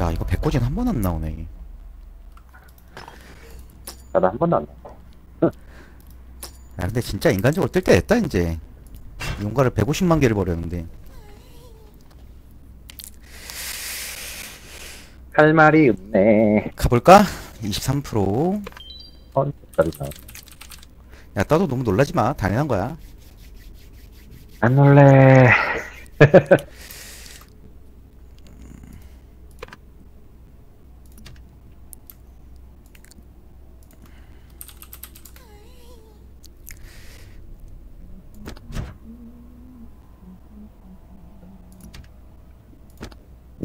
야 이거 백고진 한 번 안 나오네 나도 한 번도 안. 야 근데 진짜 인간적으로 뜰 때 됐다 이제 용가를 150만 개를 버렸는데 할 말이 없네. 가볼까? 23%. 어. 야, 따도 너무 놀라지 마. 당연한 거야. 안 놀래.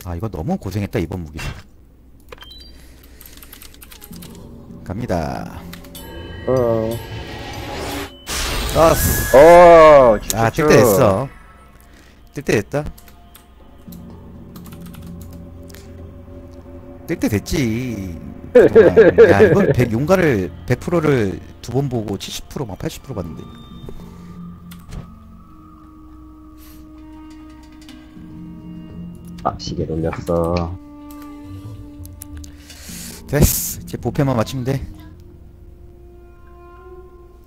아, 이거 너무 고생했다, 이번 무기. 갑니다. 어. 떴어. 어, 아, 뜰 때 됐어. 뜰 때 됐다. 뜰 때 됐지. 어, 야, 이건 100, 용가를 100%를 두 번 보고 70%막 80% 봤는데. 아, 시계 돌렸어. 됐어. 이제 보패만 맞추면 돼.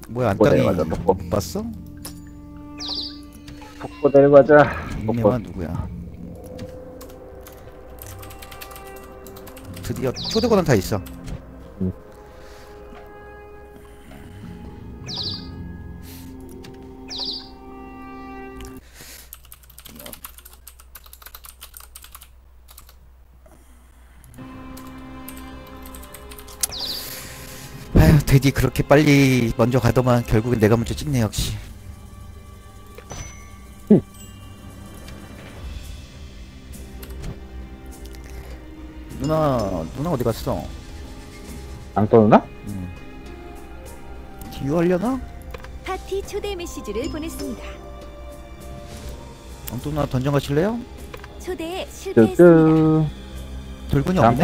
뭐야, 뭐 안땅이 내려가자, 뭐. 못 봤어? 복고 내려가자. 이메와 누구야? 드디어 초대권은 다 있어. 응. 아휴, 데디 그렇게 빨리 먼저 가더만 결국엔 내가 먼저 찍네 역시. 응. 누나, 누나 어디 갔어? 안 떠오나? 음. 뒤로 하려나? 파티 초대 메시지를 보냈습니다. 엉뚱 누나 던전 가실래요? 초대에 실패했습니다. 뚜뚜. 돌군이 남- 없네.